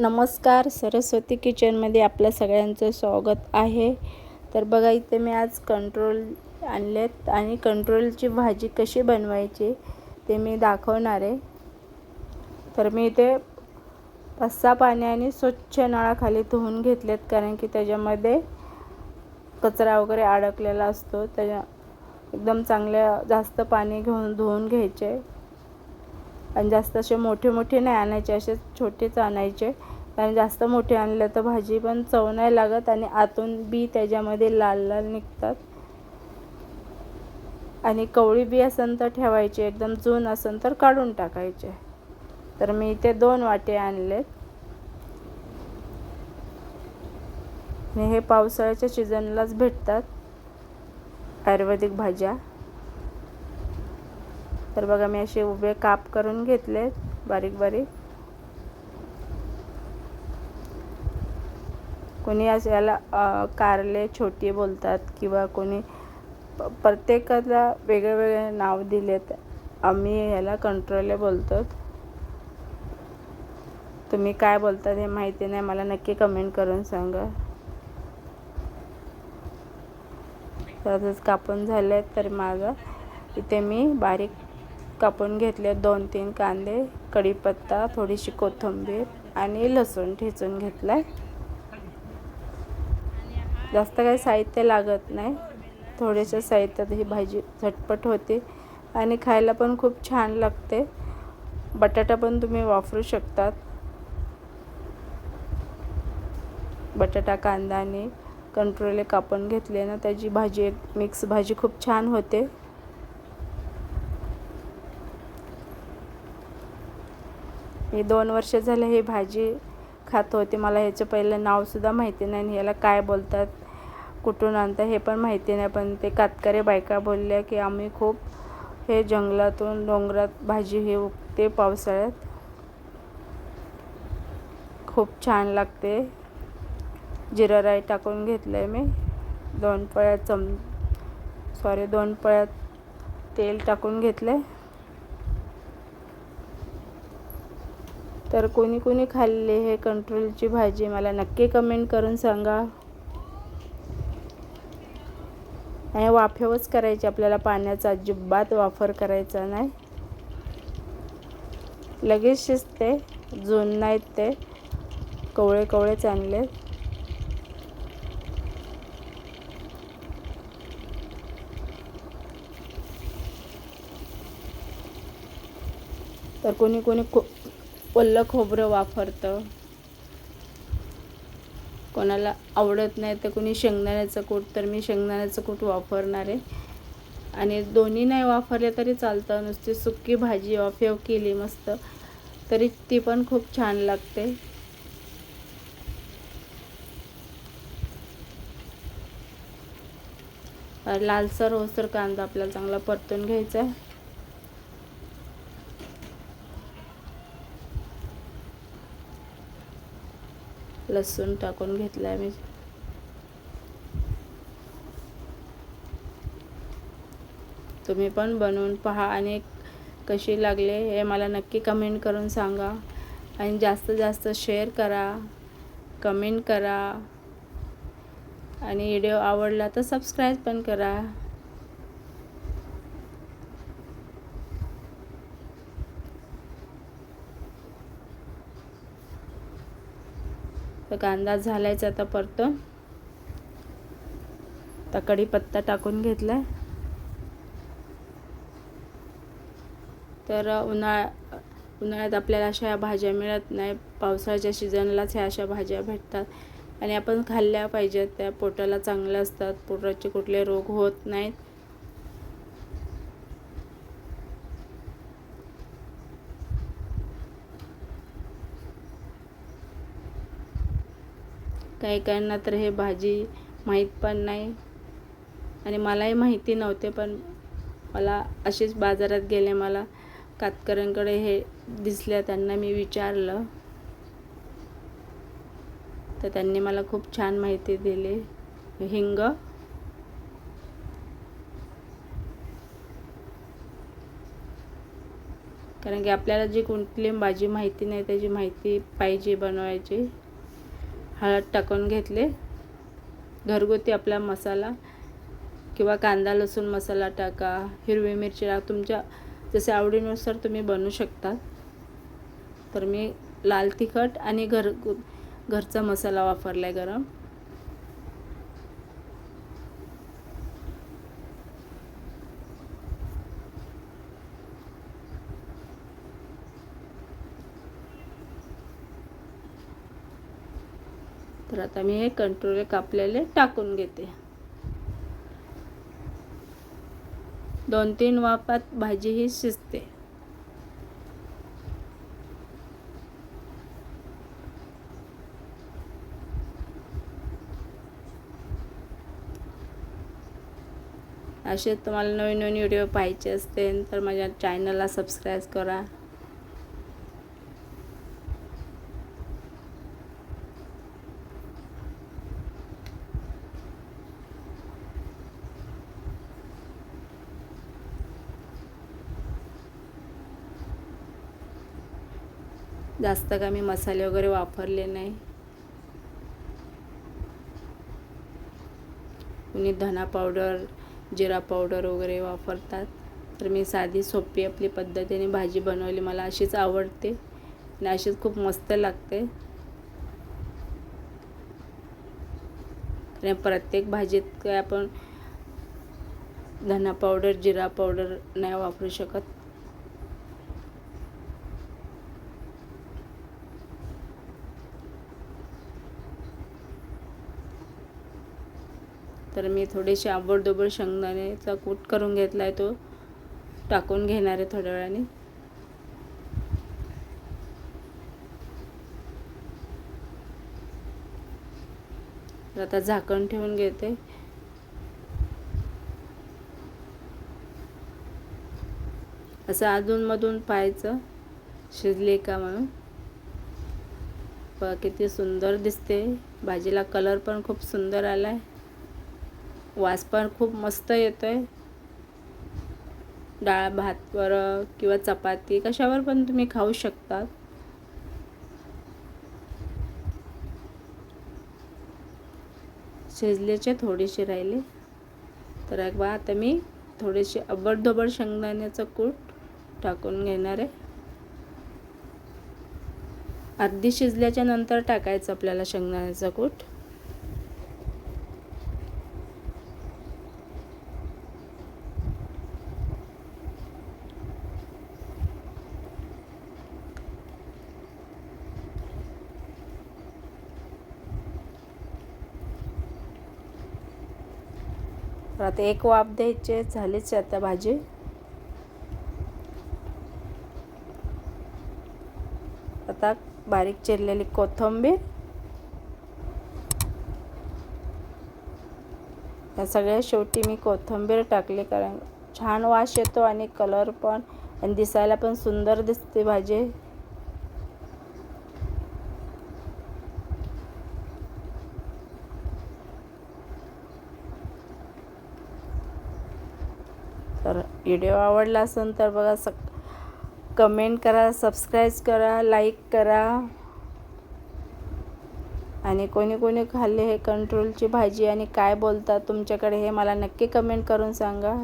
नमस्कार सरस्वती किचनमध्ये आपल्या सगळ्यांचं स्वागत आहे. तर बघा इथे मी आज कंट्रोल आणलेत आणि कंट्रोलची भाजी कशी बनवायची ते मी दाखवणार आहे. तर मी इथे पाच सहा पाण्याने स्वच्छ नळाखाली धुवून घेतलेत कारण की त्याच्यामध्ये कचरा वगैरे अडकलेला असतो. त्याच्या एकदम चांगल्या जास्त पाणी घेऊन धुवून घ्यायचे. आणि जास्त असे मोठे मोठे नाही आणायचे असे छोटेच आणायचे. आणि जास्त मोठे आणले तर भाजी पण चव नाही लागत आणि आतून बी त्याच्यामध्ये लाल लाल निघतात. आणि कवळी बी असेल तर ठेवायचे एकदम जून असेल तर काढून टाकायचे. तर मी इथे दोन वाटे आणलेत. आणि हे पावसाळ्याच्या सीझनलाच भेटतात. आयुर्वेदिक भाज्या. तर बघा मी असे उभे काप करून घेतले बारीक बारीक. कोणी असे याला कारले छोटी बोलतात किंवा कोणी प्रत्येकाला वेगळे वेगळे नाव दिलेत. आम्ही याला कंट्रोले बोलतो तुम्ही काय बोलतात हे माहिती नाही मला नक्की कमेंट करून सांगा. तसंच कापून झाले तर माझं इथे मी बारीक कापून घेतले दोन तीन कांदे कढीपत्ता थोडीशी कोथिंबीर आणि लसूण ठेचून घेतला जास्त काही साहित्य लागत नाही. थोडेसे साहित्यात ही भाजी झटपट होते आणि खायला पण खूप छान लागते. बटाटा पण तुम्ही वापरू शकतात. बटाटा कांदा आणि कंट्रोले कापून घेतले ना त्याची भाजी एक मिक्स भाजी खूप छान होते. मी दोन वर्ष झाले हे भाजी खात होते. मला ह्याचं पहिलं नावसुद्धा माहिती नाही आणि ह्याला काय बोलतात कुठून आणतात हे पण माहिती नाही. पण ते कातकरे बायका बोलल्या की आम्ही खूप हे जंगलातून डोंगरात भाजी हे उगते पावसाळ्यात. खूप छान लागते. जिरा राई टाकून घेतलं आहे मी. दोन पळ्यात चम सॉरी दोन पळ्यात तेल टाकून घेतलं आहे तर कोणी कोणी खाल्ले हे कंट्रोलची भाजी मला नक्की कमेंट करून सांगा. आणि वाफेवच करायची आपल्याला पाण्याचा अजिबात वापर करायचा नाही. लगेच शिजते जुन नाहीत ते कवळे कवळे चांगले. तर कोणी कोणी खूप ओलं खोबरं वापरतं. कोणाला आवडत नाही तर कोणी शेंगदाण्याचं कूट तर मी शेंगदाण्याचं कूट वापरणार आहे. आणि दोन्ही नाही वापरले तरी चालतं. नुसती सुक्की भाजी वाफेव केली मस्त. तरी ती पण खूप छान लागते. लालसर होसर कांदा आपल्याला चांगला परतून घ्यायचा आहे. लसूण टाकून घेतला आहे मी. तुम्ही पण बनवून पहा आणि कशी लागले हे मला नक्की कमेंट करून सांगा. आणि जास्त जास्त शेअर करा कमेंट करा. आणि व्हिडिओ आवडला तर सबस्क्राईब पण करा. तर कांदा झालायचा आता परत. आता कढीपत्ता टाकून घेतला तर उन्हाळ्या उन्हाळ्यात आपल्याला अशा या भाज्या मिळत नाही. पावसाळ्याच्या सीझनलाच ह्या अशा भाज्या भेटतात. आणि आपण खाल्ल्या पाहिजेत. त्या पोटाला चांगल्या असतात. पोटाचे कुठले रोग होत नाहीत. काही काहींना तर हे भाजी माहीत पण नाही. आणि मलाही माहिती नव्हते पण मला असेच बाजारात गेले मला कातकऱ्यांकडे हे दिसल्या त्यांना मी विचारलं. तर त्यांनी मला खूप छान माहिती दिली. हिंग. कारण की आपल्याला जी कुठली भाजी माहिती नाही त्याची माहिती पाहिजे बनवायची. हळद टाकून घेतले. घरगुती आपला मसाला किंवा कांदा लसूण मसाला टाका हिरवी मिरची टाका. तुमच्या जसे आवडीनुसार तुम्ही बनवू शकता. तर मी लाल तिखट आणि घर घरचा मसाला वापरला आहे गरम. तर आता मी हे कंट्रोल कापलेले टाकून घेते. दोन तीन वाफात भाजी ही शिजते. असे तुम्हाला नवीन नवीन व्हिडिओ पाहायचे असतील तर माझ्या चॅनलला सबस्क्राईब करा. जास्त का मी मसाले वगैरे वापरले नाही. कुणी धना पावडर जिरा पावडर वगैरे वापरतात. तर मी साधी सोपी आपली पद्धतीने भाजी बनवली. मला अशीच आवडते आणि अशीच खूप मस्त लागते. आणि प्रत्येक भाजीत काय आपण धना पावडर जिरा पावडर नाही वापरू शकत. तर मी थोडेसे आबडदोबड शेंगदाण्याचा कूट करून घेतला आहे तो. टाकून घेणार आहे थोड्या वेळाने. आता झाकण ठेवून घेते. असं अधूनमधून पाहायचं शिजले का म्हणून. किती सुंदर दिसते. भाजीला कलर पण खूप सुंदर आला आहे वास पण खूप मस्त येतो आहे डाळ भातवर किंवा चपाती कशावर पण तुम्ही खाऊ शकता शिजल्याचे थोडेसे राहिले. तर एक आता मी थोडेसे अबडधोबड शेंगदाण्याचं कूट टाकून घेणार आहे. अर्धी शिजल्याच्या नंतर टाकायचं आपल्याला शेंगदाण्याचं कूट. तर आता एक वाफ द्यायचे झालीच आता भाजी. आता बारीक चिरलेली कोथिंबीर. या सगळ्या शेवटी मी कोथिंबीर टाकली कारण छान वास येतो आणि कलर पण आणि दिसायला पण सुंदर दिसते भाजी. तर व्हिडिओ आवडला असेल तर बघा स कमेंट करा सबस्क्राईब करा लाईक करा. आणि कोणी कोणी खाल्ले हे कंट्रोलची भाजी आणि काय बोलतात तुमच्याकडे हे मला नक्की कमेंट करून सांगा.